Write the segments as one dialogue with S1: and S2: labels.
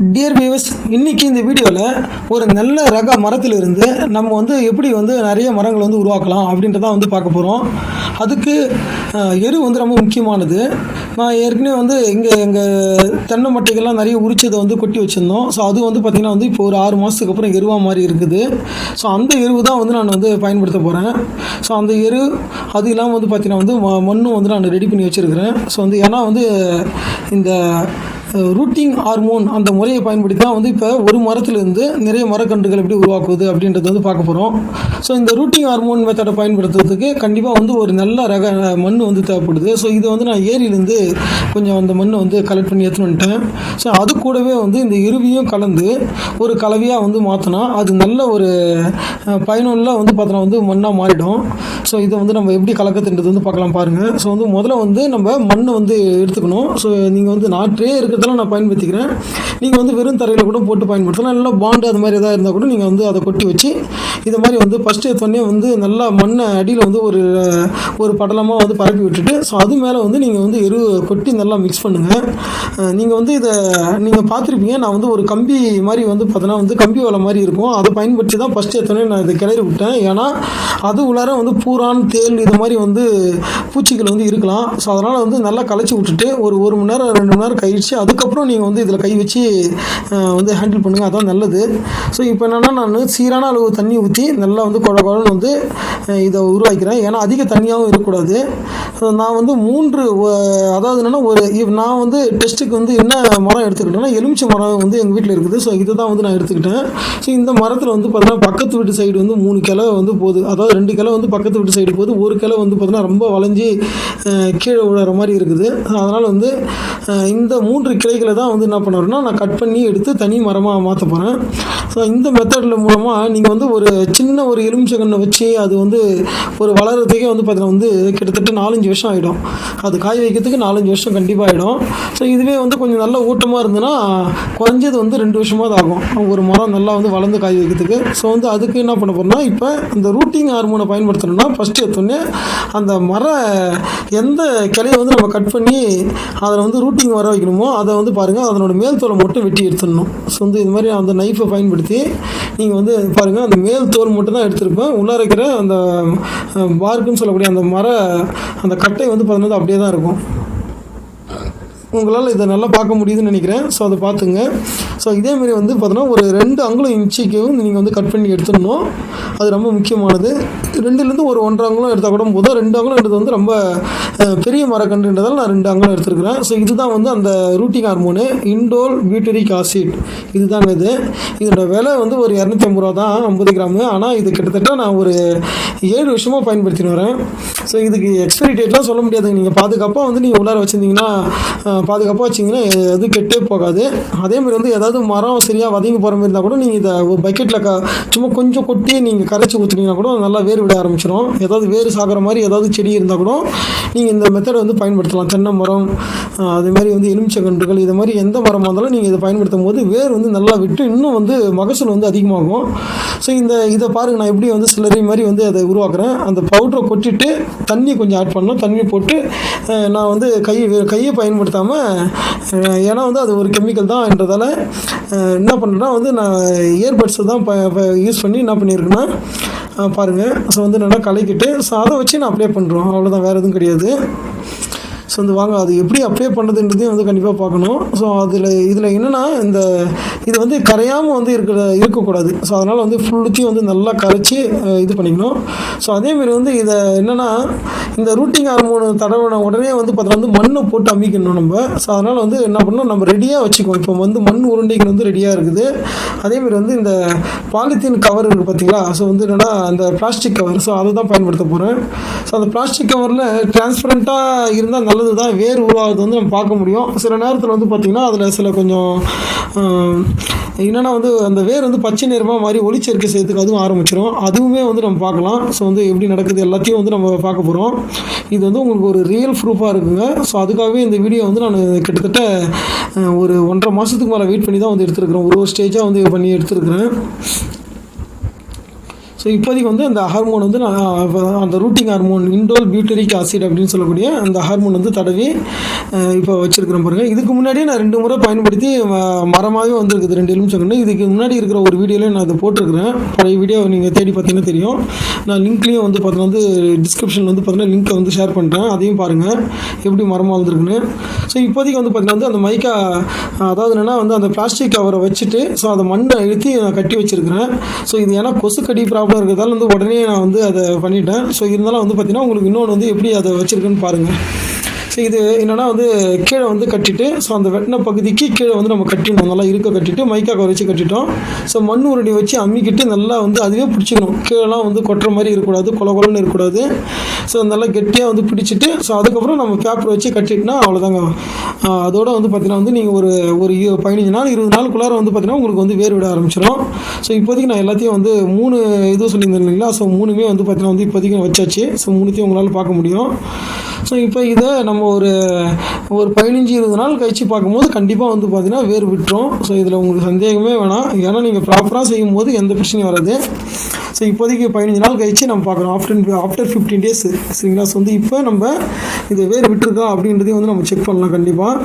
S1: Dear viewers இன்றைக்கி இந்த வீடியோவில் ஒரு நல்ல ரக மரத்திலிருந்து நம்ம வந்து எப்படி வந்து நிறைய மரங்கள் வந்து உருவாக்கலாம் அப்படின்றதான் வந்து பார்க்க போகிறோம் அதுக்கு எரு வந்து ரொம்ப முக்கியமானது. நான் ஏற்கனவே வந்து இங்கே எங்கள் தென்னை மட்டைகள்லாம் நிறைய உரிச்சதை வந்து கொட்டி வச்சுருந்தோம். ஸோ அது வந்து பார்த்திங்கன்னா வந்து இப்போ ஒரு ஆறு மாதத்துக்கு அப்புறம் எருவாக மாதிரி இருக்குது. ஸோ அந்த எருவு தான் வந்து நான் வந்து பயன்படுத்த போகிறேன் ஸோ அந்த எரு அது இல்லாமல் வந்து பார்த்திங்கன்னா வந்து ம- மண்ணும் வந்து நான் ரெடி பண்ணி வச்சுருக்கிறேன். ஸோ வந்து ஏன்னா வந்து இந்த ரூட்டிங் ஹார்மோன் அந்த முறையை பயன்படுத்தி தான் வந்து இப்போ ஒரு மரத்துலேருந்து நிறைய மரக்கன்றுகள் எப்படி உருவாக்குவது அப்படின்றத வந்து பார்க்க போகிறோம் ஸோ இந்த ரூட்டிங் ஹார்மோன் மெத்தடை பயன்படுத்துறதுக்கு கண்டிப்பாக வந்து ஒரு நல்ல ரக மண் வந்து தேவைப்படுது. ஸோ இதை வந்து நான் ஏரியிலேருந்து கொஞ்சம் அந்த மண்ணை வந்து கலெக்ட் பண்ணி எடுத்துன்னு வந்துட்டேன். ஸோ அது கூடவே வந்து இந்த இருவியும் கலந்து ஒரு கலவையாக வந்து மாற்றினா அது நல்ல ஒரு பயனுள்ள வந்து பார்த்தோன்னா வந்து மண்ணாக மாறிடும். ஸோ இதை வந்து நம்ம எப்படி கலக்கத்துன்றது வந்து பார்க்கலாம் பாருங்கள் ஸோ வந்து முதல்ல வந்து நம்ம மண்ணை வந்து எடுத்துக்கணும். ஸோ நீங்கள் வந்து நாற்றே இதெல்லாம் நான் பயன்படுத்திக்கிறேன். நீங்கள் வந்து வெறும் தரையில் கூட போட்டு பயன்படுத்தலாம். இல்லை பாண்டு அது மாதிரி எதாவது இருந்தால் கூட நீங்கள் வந்து அதை கொட்டி வச்சு இது மாதிரி வந்து ஃபஸ்ட்டு எடுத்தோடனே வந்து நல்லா மண்ணை அடியில் வந்து ஒரு ஒரு படலமாக வந்து பரப்பி விட்டுட்டு ஸோ அது மேலே வந்து நீங்கள் வந்து எரு கொட்டி நல்லா மிக்ஸ் பண்ணுங்கள் நீங்கள் வந்து இதை நீங்கள் பார்த்துருப்பீங்க. நான் வந்து ஒரு கம்பி மாதிரி வந்து பார்த்தோன்னா வந்து கம்பி வலை மாதிரி இருக்கும். அதை பயன்படுத்தி தான் ஃபஸ்ட்டு எடுத்தோடனே நான் இதை கிளறி விட்டேன். ஏன்னா அது உள்ளார வந்து பூரான் தேல் இது மாதிரி வந்து பூச்சிகள் வந்து இருக்கலாம். ஸோ அதனால் வந்து நல்லா களைச்சி விட்டுட்டு ஒரு ஒரு மணி நேரம் ரெண்டு மணி நேரம் கழிச்சு அது அதுக்கப்புறம் நீங்கள் வந்து இதில் கை வச்சு வந்து ஹேண்டில் பண்ணுங்கள் அதான் நல்லது. ஸோ இப்போ என்னென்னா நான் சீரான அளவு தண்ணி ஊற்றி நல்லா வந்து குழ குழன்னு வந்து இதை உருவாக்கிறேன் ஏன்னா அதிக தண்ணியாகவும் இருக்கக்கூடாது. நான் வந்து மூன்று அதாவது என்னென்னா ஒரு இவ்- நான் வந்து டெஸ்ட்டுக்கு வந்து என்ன மரம் எடுத்துக்கிட்டேன்னா எலுமிச்சை மரம் வந்து எங்கள் வீட்டில் இருக்குது. ஸோ இதை தான் வந்து நான் எடுத்துக்கிட்டேன். ஸோ இந்த மரத்தில் வந்து பார்த்தீங்கன்னா பக்கத்து வீட்டு சைடு வந்து மூணு கிளை வந்து போகுது. அதாவது ரெண்டு கிளை வந்து பக்கத்து வீட்டு சைடு போகுது. ஒரு கிளை வந்து பார்த்தீங்கன்னா ரொம்ப வளைஞ்சி கீழே விழுற மாதிரி இருக்குது. அதனால் வந்து இந்த மூன்று கிளைகளை தான் வந்து என்ன பண்ணுறேன்னா நான் கட் பண்ணி எடுத்து தனி மரமாக மாற்ற போகிறேன் ஸோ இந்த மெத்தடில் மூலமாக நீங்கள் வந்து ஒரு சின்ன ஒரு எலுமிச்சை வச்சு அது வந்து ஒரு வளர்கிறதுக்கே வந்து பார்த்தீங்கன்னா வந்து கிட்டத்தட்ட நாலஞ்சு வருஷம் ஆகிடும் அது காய் வைக்கிறதுக்கு நாலஞ்சு வருஷம் கண்டிப்பாக ஆகிடும் ஸோ இதுவே வந்து கொஞ்சம் நல்ல ஊட்டமாக இருந்ததுன்னா குறைஞ்சது வந்து ரெண்டு வருஷமாவது ஆகும். ஒரு மரம் நல்லா வந்து வளர்ந்து காய் வைக்கிறதுக்கு. ஸோ வந்து அதுக்கு என்ன பண்ண போகிறோம்னா இப்போ இந்த ரூட்டிங் ஹார்மோனை பயன்படுத்தணும்னா ஃபஸ்ட்டு எடுத்தோடனே அந்த மர எந்த கிளையை வந்து நம்ம கட் பண்ணி அதில் வந்து ரூட்டிங் வர வைக்கணுமோ அதை அதை வந்து பாருங்கள் அதனோட மேல் தோலை மட்டும் வெட்டி எடுத்துடணும். ஸோ வந்து இது மாதிரி அந்த நைஃபை பயன்படுத்தி நீங்கள் வந்து பாருங்கள் அந்த மேல் தோல் மட்டும் தான் எடுத்திருப்பேன். உள்ளார இருக்கிற அந்த பார்க்குன்னு சொல்லக்கூடிய அந்த மர அந்த கட்டை வந்து பார்த்தீங்கன்னா அப்படியே தான் இருக்கும். உங்களால் இதை நல்லா பார்க்க முடியுதுன்னு நினைக்கிறேன். ஸோ அதை பார்த்துங்க. ஸோ இதேமாரி வந்து பார்த்தோன்னா ஒரு ரெண்டு அங்குலம் இன்ச்சுக்கு நீங்கள் வந்து கட் பண்ணி எடுத்துடணும். அது ரொம்ப முக்கியமானது. ரெண்டுலேருந்து ஒரு ஒன்றரை அங்குலம் எடுத்தால் கூட போதும். ரெண்டு அங்குலம் எடுத்து வந்து ரொம்ப பெரிய மரக்கன்றுன்றதால் நான் ரெண்டு அங்குலம் எடுத்துருக்கிறேன். ஸோ இதுதான் வந்து அந்த rooting hormone indole butyric acid இதுதாங்க இது. இதோட விலை வந்து ஒரு இரநூத்தி ஐம்பது ரூபா தான் ஐம்பது கிராமு. ஆனால் இது கிட்டத்தட்ட நான் ஒரு ஏழு வருஷமாக பயன்படுத்தின்னு வரேன். ஸோ இதுக்கு எக்ஸ்பைரி டேட்லாம் சொல்ல முடியாதுங்க. நீங்கள் பாதுகாப்பாக வந்து நீங்கள் உள்ளார வச்சுருந்தீங்கன்னா பாதுகாப்பாக வச்சிங்கன்னா எது கெட்டே போகாது. அதேமாதிரி வந்து ஏதாவது மரம் சரியாக வதங்கி போகிற மாதிரி இருந்தால் கூட நீங்கள் இதை ஒரு பக்கெட்டில் க சும்மா கொஞ்சம் கொட்டி நீங்கள் கரைச்சி ஊற்றுனீங்கன்னா கூட நல்லா வேர் விட ஆரம்பிச்சிடும் ஏதாவது வேர் சாகிற மாதிரி ஏதாவது செடி இருந்தால் கூட நீங்கள் இந்த மெத்தடை வந்து பயன்படுத்தலாம். தென்னை மரம் அதேமாதிரி அதே மாதிரி வந்து எலுமிச்சை கன்றுகள் இது மாதிரி எந்த மரமாக இருந்தாலும் நீங்கள் இதை பயன்படுத்தும் போது வேர் வந்து நல்லா விட்டு இன்னும் வந்து மகசூல் வந்து அதிகமாகும். ஸோ இந்த இதை பாருங்க. நான் எப்படி வந்து சிலரி மாதிரி வந்து அதை உருவாக்குறேன். அந்த பவுடரை கொட்டிட்டு தண்ணி கொஞ்சம் ஆட் பண்ணணும். தண்ணி போட்டு நான் வந்து கை கையை பயன்படுத்தாமல் ஏன்னா வந்து அது ஒரு கெமிக்கல் தான்ன்றதால என்ன பண்ணுறேன்னா வந்து நான் இயர்பட்ஸை தான் யூஸ் பண்ணி என்ன பண்ணியிருக்கேன்னா பாருங்கள் ஸோ வந்து நல்லா கலக்கிட்டு ஸோ அதை வச்சு நான் அப்ளை பண்ணுறோம் அவ்வளோதான் வேறு எதுவும் கிடையாது. வந்து வாங்க அது எப்படி அப்ளை பண்ணுறதுன்றதையும் வந்து கண்டிப்பாக பார்க்கணும். ஸோ அதில் இதில் என்னென்னா இந்த இது வந்து கரையாமல் வந்து இருக்கிற இருக்கக்கூடாது. ஸோ அதனால் வந்து ஃபுல்லுத்தையும் வந்து நல்லா கரைச்சி இது பண்ணிக்கணும். ஸோ அதேமாரி வந்து இதை என்னென்னா இந்த ரூட்டிங் ஹார்மோன் தடவின உடனே வந்து பார்த்தா வந்து மண்ணை போட்டு அமைக்கணும் நம்ம. ஸோ அதனால் வந்து என்ன பண்ணணும்? நம்ம ரெடியாக வச்சுக்குவோம். இப்போ வந்து மண் உருண்டைகள் வந்து ரெடியாக இருக்குது. அதேமாரி வந்து இந்த பாலித்தீன் கவர் இருக்குது பார்த்தீங்களா ஸோ வந்து என்னென்னா அந்த பிளாஸ்டிக் கவர் ஸோ அதை தான் பயன்படுத்த போகிறேன் ஸோ அந்த பிளாஸ்டிக் கவரில் டிரான்ஸ்பரண்ட்டாக இருந்தால் நல்லது தான் வேர் உருவாகிறது வந்து நம்ம பார்க்க முடியும். சில நேரத்தில் வந்து பார்த்திங்கன்னா அதில் சில கொஞ்சம் என்னென்னா வந்து அந்த வேர் வந்து பச்சை நிறமாக மாதிரி ஒளிச்சேர்க்கை செய்யறதுக்கு அதுவும் ஆரம்பிச்சிடும் அதுவுமே வந்து நம்ம பார்க்கலாம். ஸோ வந்து எப்படி நடக்குது எல்லாத்தையும் வந்து நம்ம பார்க்க போகிறோம் இது வந்து உங்களுக்கு ஒரு ரியல் ப்ரூஃபாக இருக்குங்க. ஸோ அதுக்காகவே இந்த வீடியோ வந்து நான் கிட்டத்தட்ட ஒரு ஒன்றரை மாதத்துக்கு மேலே வெயிட் பண்ணி தான் வந்து எடுத்துருக்குறேன். ஒரு ஒரு ஸ்டேஜாக வந்து பண்ணி எடுத்துருக்குறேன். ஸோ இப்போதைக்கு வந்து அந்த ஹார்மோன் வந்து நான் அந்த rooting hormone indole butyric acid அப்படின்னு சொல்லக்கூடிய அந்த ஹார்மோன் வந்து தடவி இப்போ வச்சுருக்கிறேன் பாருங்கள் இதுக்கு முன்னாடியே நான் ரெண்டு முறை பயன்படுத்தி மரமாகவே வந்திருக்குது ரெண்டு எலுமிச்சம் இதுக்கு முன்னாடி இருக்கிற ஒரு வீடியோவில் நான் அதை போட்டிருக்கிறேன். பழைய வீடியோ நீங்கள் தேடி பார்த்தீங்கன்னா தெரியும். நான் லிங்க்லேயும் வந்து பார்த்தீங்கன்னா வந்து டிஸ்கிரிப்ஷன் வந்து பார்த்தீங்கன்னா லிங்க்கை வந்து ஷேர் பண்ணுறேன் அதையும் பாருங்கள் எப்படி மரமாக வந்திருக்குன்னு. ஸோ இப்போதைக்கு வந்து பார்த்தீங்கன்னா வந்து அந்த மைக்கா அதாவது என்னென்னா வந்து அந்த பிளாஸ்டிக் கவரை வச்சுட்டு ஸோ அதை மண்ணை இழுத்தி நான் கட்டி வச்சுருக்கிறேன். ஸோ இது ஏன்னா கொசுக்கடி ப்ராப்ளம் இருக்கிறதால வந்து உடனே நான் வந்து அதை பண்ணிட்டேன். ஸோ இருந்தாலும் வந்து பார்த்தீங்கன்னா உங்களுக்கு இன்னொன்று வந்து எப்படி அதை வச்சுருக்குன்னு பாருங்கள் ஸோ இது என்னென்னா வந்து கீழே வந்து கட்டிட்டு ஸோ அந்த வெட்டின பகுதிக்கு கீழே வந்து நம்ம கட்டிடணும். நல்லா இருக்க கட்டிட்டு மைக்கா கவர் வச்சு கட்டிட்டோம். ஸோ மண் உருடி வச்சு அம்மிக்கிட்டு நல்லா வந்து அதுவே பிடிச்சிக்கணும். கீழெல்லாம் வந்து கொட்டுற மாதிரி இருக்கக்கூடாது கொல கொலன்னு இருக்கக்கூடாது. ஸோ நல்லா கெட்டியாக வந்து பிடிச்சிட்டு ஸோ அதுக்கப்புறம் நம்ம பேப்பர் வச்சு கட்டிட்டுனா அவ்வளோதாங்க அதோட வந்து பார்த்தீங்கன்னா வந்து நீங்கள் ஒரு ஒரு பதினஞ்சு நாள் இருபது நாளுக்குள்ளார வந்து பார்த்தீங்கன்னா உங்களுக்கு வந்து வேர் விட ஆரம்பிச்சிடும் ஸோ இப்போதைக்கு நான் எல்லாத்தையும் வந்து மூணு இது சொல்லியிருந்தேன் இல்லைங்களா? ஸோ மூணுமே வந்து பார்த்தீங்கன்னா வந்து இப்போதைக்கு வச்சாச்சு. ஸோ மூணுத்தையும் உங்களால் பார்க்க முடியும். ஸோ இப்போ இதை நம்ம ஒரு ஒரு பதினஞ்சு இருபது நாள் கழிச்சு பார்க்கும்போது கண்டிப்பாக வந்து பார்த்தீங்கன்னா வேர் விட்டுரும் ஸோ இதில் உங்களுக்கு சந்தேகமே வேணாம். ஏன்னா நீங்கள் ப்ராப்பராக செய்யும்போது எந்த பிரச்சனையும் வராது. ஸோ இப்போதைக்கு பதினஞ்சு நாள் கழிச்சு நம்ம பார்க்குறோம் ஆஃப்டர் ஆஃப்டர் ஃபிஃப்டீன் டேஸ் சரிங்களா? ஸோ வந்து இப்போ நம்ம இதை வேர் விட்டுருக்கா அப்படின்றதையும் வந்து நம்ம செக் பண்ணலாம் கண்டிப்பாக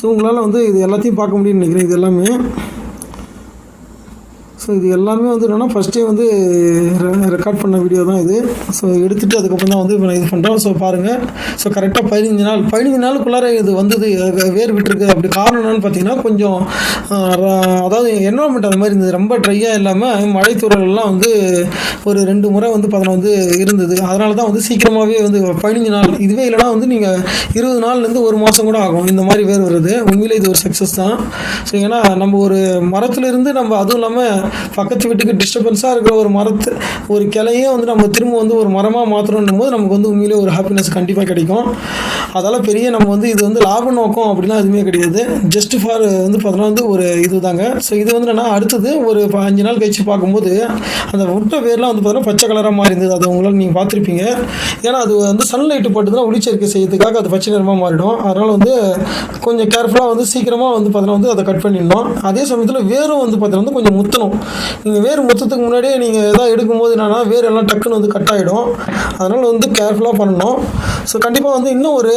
S1: ஸோ உங்களால் வந்து இது எல்லாத்தையும் பார்க்க முடியும்னு நினைக்கிறேன் இது எல்லாமே. ஸோ இது எல்லாமே வந்து என்னென்னா ஃபஸ்ட்டே வந்து ரெக்கார்ட் பண்ண வீடியோ தான் இது. ஸோ எடுத்துகிட்டு அதுக்கப்புறம் தான் வந்து இப்போ நான் இது பண்ணுறோம் ஸோ பாருங்கள் ஸோ கரெக்டாக பதினஞ்சு நாள் பதினஞ்சு நாளுக்குள்ளார இது வந்தது வேர் விட்டுருக்கு அப்படி காரணம் என்னன்னு பார்த்தீங்கன்னா கொஞ்சம் அதாவது என்வரான்மெண்ட் அந்த மாதிரி இருந்தது. ரொம்ப ட்ரையாக இல்லாமல் மழைத்தூரல் வந்து ஒரு ரெண்டு முறை வந்து பதில் வந்து இருந்தது. அதனால தான் வந்து சீக்கிரமாகவே வந்து பதினஞ்சு நாள் இதுவே இல்லைனா வந்து நீங்கள் இருபது நாள்லேருந்து ஒரு மாதம் கூட ஆகும். இந்த மாதிரி வேர் வருது. உண்மையிலே இது ஒரு சக்ஸஸ் தான். ஸோ ஏன்னா நம்ம ஒரு மரத்துலேருந்து நம்ம அதுவும் இல்லாமல் பக்கத்து வீட்டுக்கு டிஸ்டர்பன்ஸாக இருக்கிற ஒரு மரத்து ஒரு கிளையே வந்து நம்ம திரும்ப வந்து ஒரு மரமாக மாற்றணும் போது நமக்கு வந்து உண்மையிலே ஒரு ஹாப்பினஸ் கண்டிப்பாக கிடைக்கும். அதால் பெரிய நம்ம வந்து இது வந்து லாப நோக்கம் அப்படிலாம் எதுவுமே கிடையாது. ஜஸ்ட் ஃபார் வந்து பார்த்தோன்னா வந்து ஒரு இது தாங்க ஸோ இது வந்து என்னென்னா அடுத்தது ஒரு ப- அஞ்சு நாள் கழிச்சு பார்க்கும்போது அந்த முட்டை வேர்லாம் வந்து பார்த்தோன்னா பச்சை கலராக மாறி இருந்தது. அது உங்களால் நீங்கள் பார்த்துருப்பீங்க. ஏன்னா அது வந்து சன்லைட்டு பட்டுதுன்னா ஒளிச்சேர்க்கை செய்யறதுக்காக அது பச்சை நிறமாக மாறிடும். அதனால் வந்து கொஞ்சம் கேர்ஃபுல்லாக வந்து சீக்கிரமாக வந்து பார்த்தோன்னா வந்து அதை கட் பண்ணிடணும். அதே சமயத்தில் வேரும் வந்து பார்த்தோன்னா வந்து கொஞ்சம் முத்தணும். நீங்கள் வேர் மொத்தத்துக்கு முன்னாடியே நீங்கள் எதாவது எடுக்கும்போது என்னென்னா வேர் எல்லாம் டக்குன்னு வந்து கட் ஆகிடும் அதனால் வந்து கேர்ஃபுல்லாக பண்ணணும். ஸோ கண்டிப்பாக வந்து இன்னும் ஒரு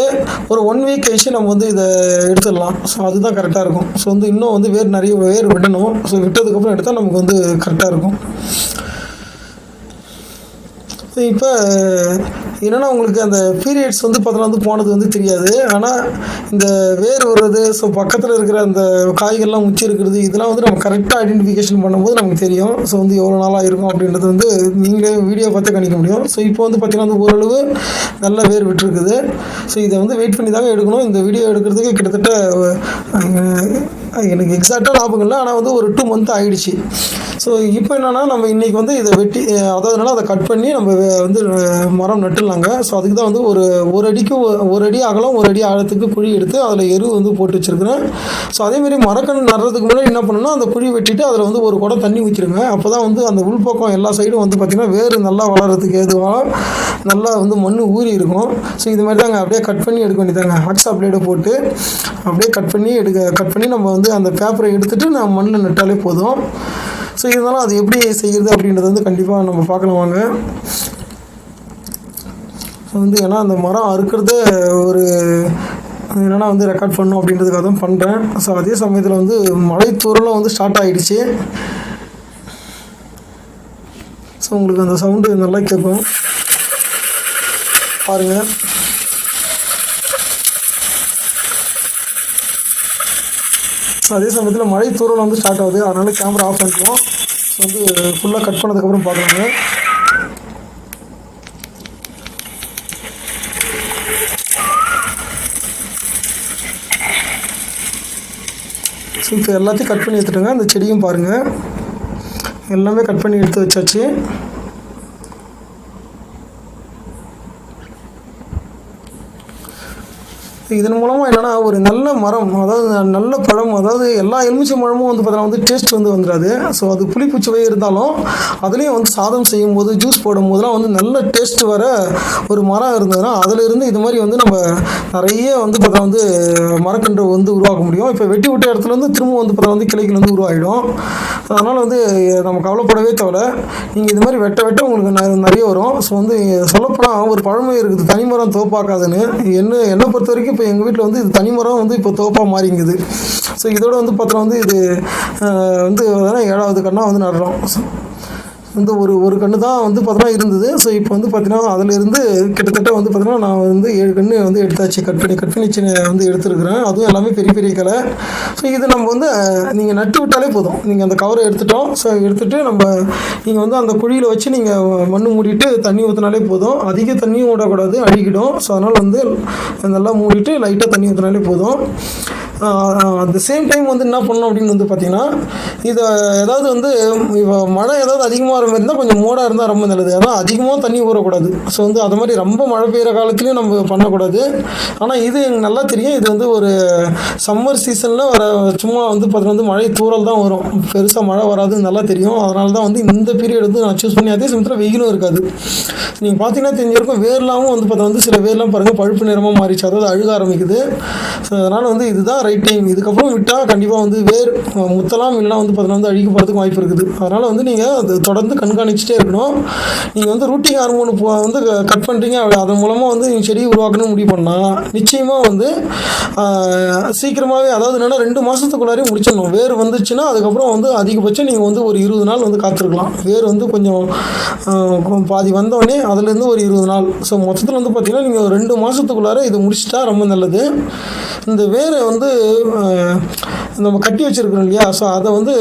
S1: ஒரு ஒன் வீக் கழிச்சு நம்ம வந்து இதை எடுத்துடலாம். ஸோ அதுதான் கரெக்டாக இருக்கும். ஸோ வந்து இன்னும் வந்து வேர் நிறைய வேர் விடணும் ஸோ விட்டதுக்கப்புறம் எடுத்தால் நமக்கு வந்து கரெக்டாக இருக்கும். இப்போ என்னென்னா உங்களுக்கு அந்த பீரியட்ஸ் வந்து பார்த்தோன்னா வந்து போனது வந்து தெரியாது. ஆனால் இந்த வேர் வர்றது ஸோ பக்கத்தில் இருக்கிற அந்த காய்கள்லாம் முச்சி இருக்கிறது இதெல்லாம் வந்து நம்ம கரெக்டாக ஐடென்டிஃபிகேஷன் பண்ணும்போது நமக்கு தெரியும். ஸோ வந்து எவ்வளோ நாளாக இருக்கும் அப்படின்றது வந்து நீங்களே வீடியோ பார்த்து கணிக்க முடியும். ஸோ இப்போ வந்து பார்த்தீங்கன்னா வந்து ஓரளவு நல்ல வேர் விட்டுருக்குது. ஸோ இதை வந்து வெயிட் பண்ணி தாங்க எடுக்கணும். இந்த வீடியோ எடுக்கிறதுக்கு கிட்டத்தட்ட எனக்கு எக்ஸாக்டாக ஞாபகம் இல்லை ஆனால் வந்து ஒரு டூ மந்த் ஆகிடுச்சு ஸோ இப்போ என்னென்னா நம்ம இன்றைக்கி வந்து இதை வெட்டி அதாவதுனால அதை கட் பண்ணி நம்ம வந்து மரம் நட்டுடலாங்க. ஸோ அதுக்கு தான் வந்து ஒரு ஒரு அடிக்கு ஒரு அடி அகலம் ஒரு அடி ஆழத்துக்கு குழி எடுத்து அதில் எரு வந்து போட்டு வச்சுருக்கிறேன். ஸோ அதேமாரி மரக்கன்று நடுறதுக்கு முன்னாடி என்ன பண்ணணும்னா அந்த குழி வெட்டிட்டு அதில் வந்து ஒரு குடம் தண்ணி ஊற்றிடுங்க அப்போ தான் வந்து அந்த உள்பக்கம் எல்லா சைடும் வந்து பார்த்திங்கன்னா வேர் நல்லா வளர்கிறதுக்கு ஏதுவாக நல்லா வந்து மண் ஊறி இருக்கும். ஸோ இது மாதிரி தாங்க. அப்படியே கட் பண்ணி எடுக்க வேண்டியதாங்க ஹாக்ஸா பிளேடை போட்டு அப்படியே கட் பண்ணி எடுக்க கட் பண்ணி நம்ம வந்து அந்த பேப்பரை எடுத்துகிட்டு நம்ம மண்ணில் நட்டாலே போதும். ஸோ இருந்தாலும் அது எப்படி செய்கிறது அப்படின்றத வந்து கண்டிப்பாக நம்ம பார்க்கலாம் வாங்க. வந்து ஏன்னா அந்த மரம் அறுக்கிறதே ஒரு என்னென்னா வந்து ரெக்கார்ட் பண்ணும் அப்படின்றதுக்காக தான் பண்ணுறேன் ஸோ அதே சமயத்தில் வந்து மழை தூரலும் வந்து ஸ்டார்ட் ஆகிடுச்சு ஸோ உங்களுக்கு அந்த சவுண்டு நல்லா கேட்கும். பாருங்கள் ஸோ அதே சமயத்தில் மழை தூரல் வந்து ஸ்டார்ட் ஆகுது. அதனால் கேமரா ஆஃப் பண்ணிக்குவோம். ஸோ வந்து ஃபுல்லாக கட் பண்ணதுக்கப்புறம் பார்க்குறாங்க ஸோ இப்போ எல்லாத்தையும் கட் பண்ணி எடுத்துட்டுங்க. அந்த செடியும் பாருங்கள் எல்லாமே கட் பண்ணி எடுத்து வச்சாச்சு. இதன் மூலமாக என்னென்னா ஒரு நல்ல மரம் அதாவது நல்ல பழம் அதாவது எல்லா எலுமிச்சை பழமும் வந்து பார்த்தீங்கன்னா வந்து டேஸ்ட் வந்து வந்துடாது ஸோ அது புளிப்பு சுவை இருந்தாலும் அதுலேயும் வந்து சாதம் செய்யும் போது ஜூஸ் போடும் போதெல்லாம் வந்து நல்ல டேஸ்ட் வர ஒரு மரம் இருந்ததுன்னா அதிலிருந்து இது மாதிரி வந்து நம்ம நிறைய வந்து பார்த்தா வந்து மரக்கன்று வந்து உருவாக்க முடியும். இப்போ வெட்டி விட்ட இடத்துல இருந்து திரும்ப வந்து பார்த்தா வந்து கிளைகள் வந்து உருவாகிடும் அதனால் வந்து நம்ம கவலைப்படவே தேவை நீங்கள் இது மாதிரி வெட்ட வெட்ட உங்களுக்கு நிறைய வரும். ஸோ வந்து சொல்லப்போனால் ஒரு பழமை இருக்குது தனிமரம் தோப்பாக்காதுன்னு. என்ன என்னை பொறுத்த வரைக்கும் இப்போ எங்கள் வீட்டில் வந்து இது தனிமரம் வந்து இப்போ தோப்பாக மாறிங்குது. ஸோ இதோட வந்து பார்த்தோன்னா வந்து இது வந்து ஏழாவது கண்ணாக வந்து நடுறோம். வந்து ஒரு ஒரு கன்று தான் வந்து பார்த்தோன்னா இருந்தது. ஸோ இப்போ வந்து பார்த்தீங்கன்னா அதிலிருந்து கிட்டத்தட்ட வந்து பார்த்தீங்கன்னா நான் வந்து ஏழு கன்று வந்து எடுத்தாச்சு. கட் பண்ணி கட் பண்ணி சின்ன வந்து எடுத்துருக்குறேன். அதுவும் எல்லாமே பெரிய பெரிய கலை. ஸோ இது நம்ம வந்து நீங்கள் நட்டு விட்டாலே போதும். நீங்கள் அந்த கவரை எடுத்துட்டோம். ஸோ எடுத்துகிட்டு நம்ம நீங்கள் வந்து அந்த குழியில் வச்சு நீங்கள் மண் மூடிட்டு தண்ணி ஊற்றினாலே போதும். அதிக தண்ணியும் விடக்கூடாது அழுகிடும். ஸோ அதனால் வந்து நல்லா மூடிட்டு லைட்டாக தண்ணி ஊற்றினாலே போதும். அட் சேம் டைம் வந்து என்ன பண்ணணும் அப்படின்னு வந்து பார்த்தீங்கன்னா இதை ஏதாவது வந்து இப்போ மழை ஏதாவது அதிகமாக வர மாதிரி இருந்தால் கொஞ்சம் மோடாக இருந்தால் ரொம்ப நல்லது. அதான் அதிகமாக தண்ணி ஊறக்கூடாது. ஸோ வந்து அது மாதிரி ரொம்ப மழை பெய்கிற காலத்துலேயும் நம்ம பண்ணக்கூடாது. ஆனால் இது எனக்கு நல்லா தெரியும். இது வந்து ஒரு சம்மர் சீசனில் வர சும்மா வந்து பார்த்தீங்கன்னா வந்து மழை தூறல் தான் வரும். பெருசாக மழை வராதுன்னு நல்லா தெரியும். அதனால தான் வந்து இந்த பீரியட் வந்து நான் சூஸ் பண்ணி அதே சமயத்தில் வெயிலும் இருக்காது. நீங்கள் பார்த்தீங்கன்னா தெரிஞ்சிருக்கும் வேர்லாமும் வந்து பார்த்தா வந்து சில வேர்லாம் பாருங்கள் பழுப்பு நிறமாக மாறிச்சு அதாவது அழுக ஆரம்பிக்குது. ஸோ அதனால் வந்து இதுதான் ரைட் இதுக்கப்புறம் விட்டால் கண்டிப்பாக வந்து வேர் முத்தலாம் இல்லைனா வந்து பார்த்தீங்கன்னா வந்து அழுகி போகிறதுக்கு வாய்ப்பு இருக்குது. அதனால் வந்து நீங்கள் அது தொடர்ந்து கண்காணிச்சிட்டே இருக்கணும். நீங்கள் வந்து ரூட்டிங் ஹார்மோன் வந்து கட் பண்ணுறீங்க அதன் மூலமாக வந்து நீங்கள் செடி உருவாக்கணும்னு முடிவு பண்ணால் நிச்சயமாக வந்து சீக்கிரமாகவே அதாவது என்னென்னா ரெண்டு மாதத்துக்குள்ளாரே முடிச்சிடணும். வேர் வந்துச்சுன்னா அதுக்கப்புறம் வந்து அதிகபட்சம் நீங்கள் வந்து ஒரு இருபது நாள் வந்து காத்திருக்கலாம். வேர் வந்து கொஞ்சம் பாதி வந்தோடனே அதுலேருந்து ஒரு இருபது நாள். ஸோ மொத்தத்தில் வந்து பார்த்திங்கன்னா நீங்கள் ரெண்டு மாதத்துக்குள்ளார இது முடிச்சிட்டா ரொம்ப நல்லது. இந்த வேரை வந்து நம்ம கட்டி வச்சுருக்கோம் இல்லையா? ஸோ அதை வந்து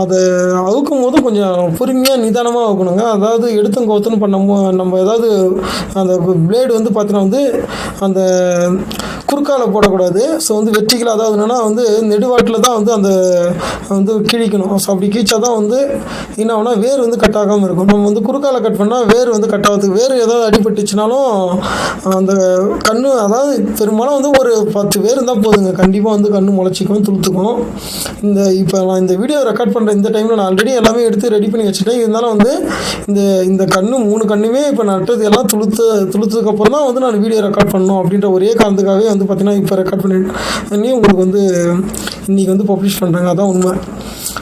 S1: அதை அவுக்கும் போது கொஞ்சம் பொறுமையாக நிதானமாக அவுக்கணுங்க. அதாவது எடுத்தும் கோத்துன்னு பண்ணமோ நம்ம ஏதாவது அந்த பிளேடு வந்து பார்த்தீங்கன்னா வந்து அந்த குறுக்கால போடக்கூடாது. ஸோ வந்து வெற்றிகள் அதாவது என்னென்னா வந்து நெடுவாட்டில் தான் வந்து அந்த வந்து கிழிக்கணும். ஸோ அப்படி கீழ்ச்சா தான் வந்து என்ன ஆகுனா வேர் வந்து கட் ஆகாமல் இருக்கும். நம்ம வந்து குறுக்கால கட் பண்ணால் வேர் வந்து கட் ஆகிறதுக்கு வேர் ஏதாவது அடிபட்டுச்சுனாலும் அந்த கண்ணு அதாவது பெரும்பாலும் வந்து ஒரு பத்து வேர் இருந்தால் போதுங்க. கண்டிப்பாக வந்து கண்ணு முளைச்சிக்கும் துளுத்துக்கும். இந்த இப்போ நான் இந்த வீடியோ ரெக்கார்ட் பண்ணுற இந்த டைமில் நான் ஆல்ரெடி எல்லாமே எடுத்து ரெடி பண்ணி வச்சுட்டேன். இருந்தாலும் வந்து இந்த இந்த கண்ணு மூணு கண்ணுமே இப்போ நட்டது எல்லாம் துளுத்து துளுத்ததுக்கப்புறம் தான் வந்து நான் வீடியோ ரெக்கார்ட் பண்ணணும் அப்படின்ற ஒரே காரணத்துக்காகவே வந்து வந்து பார்த்தீங்கன்னா இப்போ ரெக்கார்ட் பண்ணி உங்களுக்கு வந்து இன்றைக்கி வந்து பப்ளிஷ் பண்ணுறாங்க அதான் உண்மை.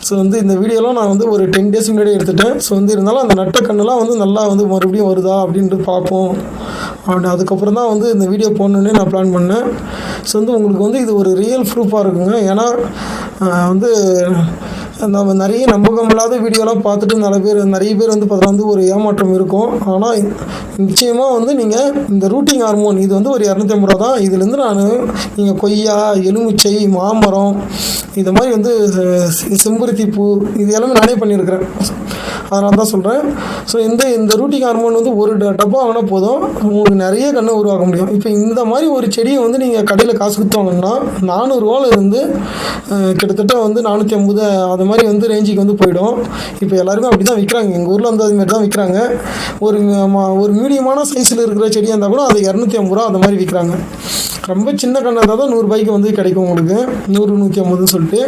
S1: ஸோ வந்து இந்த வீடியோலாம் நான் வந்து ஒரு டென் டேஸ் முன்னாடி எடுத்துட்டேன். ஸோ வந்து இருந்தாலும் அந்த நட்ட கண்ணெல்லாம் வந்து நல்லா வந்து மறுபடியும் வருதா அப்படின்ட்டு பார்ப்போம். அப்படின்னு அதுக்கப்புறம் தான் வந்து இந்த வீடியோ போடணுன்னே நான் பிளான் பண்ணேன். ஸோ வந்து உங்களுக்கு வந்து இது ஒரு ரியல் ப்ரூஃபாக இருக்குங்க. ஏன்னா வந்து நம்ம நிறைய நம்பகமில்லாத வீடியோலாம் பார்த்துட்டு நிறைய பேர் நிறைய பேர் வந்து பார்த்தா வந்து ஒரு ஏமாற்றம் இருக்கும். ஆனால் நிச்சயமாக வந்து நீங்கள் இந்த ரூட்டிங் ஹார்மோன் இது வந்து ஒரு இரநூத்தி ஐம்பது ரூபா தான். இதுலேருந்து நான் நீங்கள் கொய்யா எலுமிச்சை மாமரம் இது மாதிரி வந்து செம்பருத்தி பூ இது எல்லாமே நானே பண்ணியிருக்கிறேன். அதனால தான் சொல்கிறேன் ஸோ இந்த இந்த ரூட்டிங் ஹார்மோன் வந்து ஒரு ட- டப்பா வாங்கினா போதும். உங்களுக்கு நிறைய கண்ணை உருவாக்க முடியும். இப்போ இந்த மாதிரி ஒரு செடியை வந்து நீங்கள் கடையில் காசு கொடுத்து வாங்கினா நானூறுரூவால இருந்து கிட்டத்தட்ட வந்து நானூற்றி ஐம்பது அது மாதிரி வந்து ரேஞ்சுக்கு வந்து போயிடும். இப்போ எல்லாருமே அப்படி தான் விற்கிறாங்க எங்கள் ஊரில் வந்து அது மாதிரி தான் விற்கிறாங்க ஒரு ஒரு மீடியமான சைஸில் இருக்கிற செடியாக இருந்தால் கூட அது இரநூத்தி ஐம்பது ரூபா அந்த மாதிரி விற்கிறாங்க ரொம்ப சின்ன கண்ணாக இருந்தால் தான் நூறுபாய்க்கு வந்து கிடைக்கும் உங்களுக்கு. நூறு நூற்றி ஐம்பதுன்னு சொல்லிட்டு.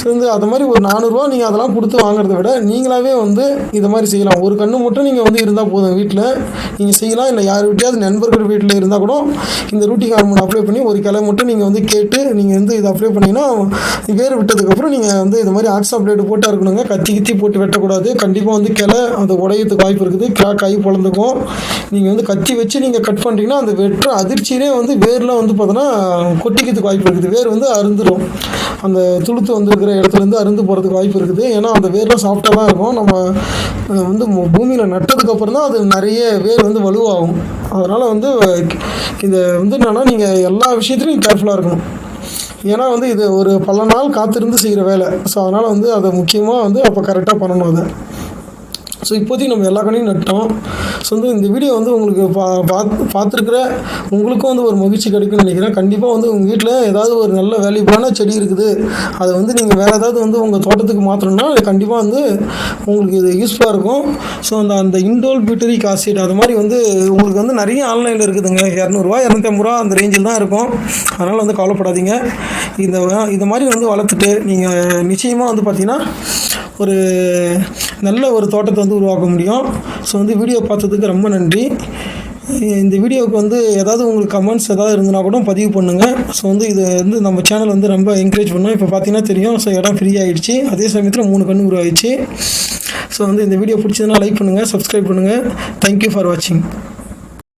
S1: ஸோ வந்து அது மாதிரி ஒரு நானூறுரூவா நீங்கள் அதெல்லாம் கொடுத்து வாங்குறத விட நீங்களாகவே வந்து இதை மாதிரி செய்யலாம். ஒரு கன்று மட்டும் நீங்கள் வந்து இருந்தால் போதும் வீட்டில் நீங்கள் செய்யலாம். இல்லை யார் வீட்டையாவது நண்பர்கள் வீட்டில் இருந்தால் கூட இந்த ரூட்டிங் ஹார்மோன் அப்ளை பண்ணி ஒரு கிளை மட்டும் நீங்கள் வந்து கேட்டு நீங்கள் வந்து இதை அப்ளை பண்ணிங்கன்னா வேறு விட்டதுக்கப்புறம் நீங்கள் வந்து இது மாதிரி ஆக்ஸா பிளேடு போட்டு இருக்கணுங்க. கத்தி கித்தி போட்டு வெட்டக்கூடாது. கண்டிப்பாக வந்து கிளை அந்த உடையத்துக்கு வாய்ப்பு இருக்குது. கிராக் ஆகி பொழந்துக்கும் நீங்கள் வந்து கத்தி வச்சு நீங்கள் கட் பண்ணுறீங்கன்னா அந்த வெட்டுற அதிர்ச்சியிலே வந்து வேர்லாம் வந்து பார்த்தோன்னா கொட்டிக்கிறதுக்கு வாய்ப்பு இருக்குது. வேர் வந்து அருந்துடும் அந்த துளுத்து வந்துருக்கிற இடத்துலேருந்து அருந்து போகிறதுக்கு வாய்ப்பு இருக்குது. ஏன்னா அந்த வேர்லாம் சாஃப்டாக தான் இருக்கும். நம்ம வந்து பூமியில் நட்டதுக்கப்புறம் தான் அது நிறைய வேர் வந்து வலுவாகும். அதனால் வந்து இதை வந்து என்னென்னா நீங்கள் எல்லா விஷயத்துலையும் கேர்ஃபுல்லாக இருக்கணும். ஏன்னா வந்து இது ஒரு பல நாள் காத்திருந்து செய்கிற வேலை. ஸோ அதனால் வந்து அதை முக்கியமாக வந்து அப்போ கரெக்டாக பண்ணணும் அதை. ஸோ இப்போதைக்கு நம்ம எல்லா கடையும் நட்டோம். ஸோ வந்து இந்த வீடியோ வந்து உங்களுக்கு பா பார்த்து பார்த்துருக்குற உங்களுக்கும் வந்து ஒரு மகிழ்ச்சி கிடைக்கும்னு நினைக்கிறேன். கண்டிப்பாக வந்து உங்கள் வீட்டில் ஏதாவது ஒரு நல்ல வேல்யூபிளான செடி இருக்குது. அதை வந்து நீங்கள் வேறு ஏதாவது வந்து உங்கள் தோட்டத்துக்கு மாற்றணும்னா கண்டிப்பாக வந்து உங்களுக்கு இது யூஸ்ஃபுல்லாக இருக்கும். ஸோ அந்த அந்த இண்டோல் பியூட்டரிக் ஆசிட் அது மாதிரி வந்து உங்களுக்கு வந்து நிறைய ஆன்லைனில் இருக்குதுங்க. இரநூறுவா இரநூத்தம்பது ரூபா அந்த ரேஞ்சில் தான் இருக்கும். அதனால் வந்து கவலைப்படாதீங்க. இந்த இந்த மாதிரி வந்து வளர்த்துட்டு நீங்கள் நிச்சயமாக வந்து பார்த்தீங்கன்னா ஒரு நல்ல ஒரு தோட்டத்தை வந்து உருவாக்க முடியும். ஸோ வந்து வீடியோ பார்த்ததுக்கு ரொம்ப நன்றி. இந்த வீடியோவுக்கு வந்து ஏதாவது உங்களுக்கு கமெண்ட்ஸ் ஏதாவது இருந்தனா கூட பதிவு பண்ணுங்கள் ஸோ வந்து இது வந்து நம்ம சேனல் வந்து ரொம்ப என்கரேஜ் பண்ணோம். இப்போ பார்த்தீங்கன்னா தெரியும். ஸோ இடம் ஃப்ரீ ஆகிடுச்சு அதே சமயத்தில் மூணு கன்று உருவாயிடுச்சு ஸோ வந்து இந்த வீடியோ பிடிச்சதுன்னா லைக் பண்ணுங்கள் சப்ஸ்கிரைப் பண்ணுங்கள் தேங்க்யூ ஃபார் வாட்சிங்